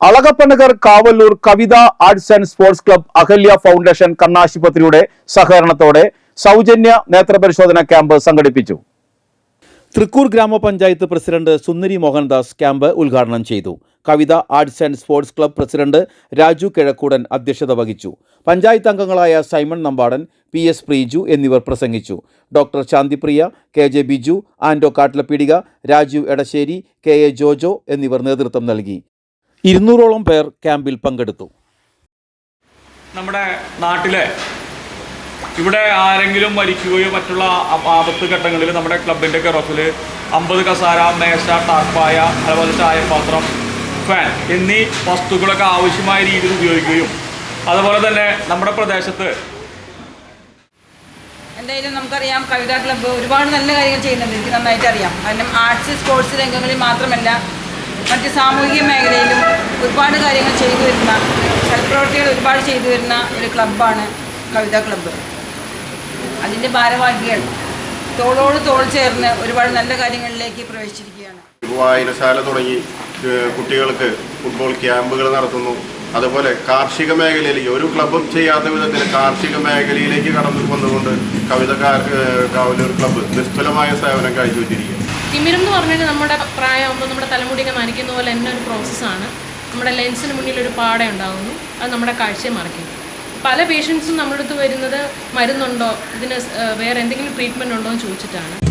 Alagappanagar Kavallur Kavitha arts and sports club Ahalya foundation കണ്ണാശുപത്രിയുടെ സഹകരണത്തോടെ സൗജന്യ നേത്രപരിശോധന camp സംഘടിപ്പിച്ചു. തൃക്കൂർ ഗ്രാമപഞ്ചായത്ത് പ്രസിഡന്റ് സുന്ദരി മോഹൻദാസ് ക്യാമ്പ് ഉദ്ഘാടനം ചെയ്തു. Kavitha arts and sports club president Raju Kizhakkudan അധ്യക്ഷത വഹിച്ചു. പഞ്ചായത്ത് അംഗങ്ങളായ Simon Nambadan P S Preeju എന്നിവർ പ്രസംഗിച്ചു. Doctor Shanthipriya K J Biju Ando Kattilappeedika Rajeev Edassery K A Jojo എന്നിവർ നേതൃത്വം നൽകി. ഇരുന്നൂറോളം പേർ ക്യാമ്പിൽ പങ്കെടുത്തു. നമ്മുടെ നാട്ടിലെ ഇവിടെ ആരെങ്കിലും മരിക്കുകയോ മറ്റുള്ള ആപത്ത് ഘട്ടങ്ങളിൽ നമ്മുടെ ക്ലബിന്റെ കറഫിൽ അമ്പത് കസാര മേശ ടാർപ്പായ അതുപോലെ ചായപാത്രം ഫാൻ എന്നീ വസ്തുക്കളൊക്കെ ആവശ്യമായ രീതിയിൽ ഉപയോഗിക്കുകയും അതുപോലെ തന്നെ നമ്മുടെ പ്രദേശത്ത് എന്തായാലും നമുക്കറിയാം കവിതാ ക്ലബ്ബ് ഒരുപാട് നല്ല കാര്യങ്ങൾ ചെയ്യുന്നുണ്ട്. എനിക്ക് നന്നായിട്ട് അറിയാം കാരണം ആർട്സ് സ്പോർട്സ് രംഗങ്ങളിൽ മാത്രമല്ല മറ്റ് സാമൂഹിക മേഖലയിലും ഒരുപാട് കാര്യങ്ങൾ ചെയ്തു വരുന്ന സൽപ്രവർത്തികൾ ഒരുപാട് ചെയ്തു വരുന്ന ഒരു ക്ലബ്ബാണ് കവിതാ ക്ലബ്ബ്. അതിന്റെ ഭാരവാഹികൾ തോളോട് തോൾ ചേർന്ന് ഒരുപാട് നല്ല കാര്യങ്ങളിലേക്ക് പ്രവേശിച്ചിരിക്കുകയാണ്. വായനശാല തുടങ്ങി കുട്ടികൾക്ക് ഫുട്ബോൾ ക്യാമ്പുകൾ നടത്തുന്നു. അതുപോലെ കാർഷിക മേഖലയിൽ ഒരു ക്ലബും ചെയ്യാത്ത വിധത്തിൽ കാർഷിക മേഖലയിലേക്ക് കടന്നു വന്നുകൊണ്ട് കവിത കാവലൂർ ക്ലബ്ബ് നിസ്തുലമായ സേവനം കാഴ്ചവെച്ചിരിക്കുക തിമിരം എന്ന് പറഞ്ഞാൽ നമ്മുടെ പ്രായമാകുമ്പോൾ നമ്മുടെ തലമുടിയൊക്കെ നനയ്ക്കുന്ന പോലെ തന്നെ ഒരു പ്രോസസ്സാണ് നമ്മുടെ ലെൻസിന് മുന്നിൽ ഒരു പാട ഉണ്ടാകുന്നു അത് നമ്മുടെ കാഴ്ചയെ മറയ്ക്കും. പല പേഷ്യൻസും നമ്മുടെ അടുത്ത് വരുന്നത് മരുന്നുണ്ടോ? ഇതിന് വേറെ എന്തെങ്കിലും ട്രീറ്റ്മെന്റ് ഉണ്ടോ എന്ന് ചോദിച്ചിട്ടാണ്.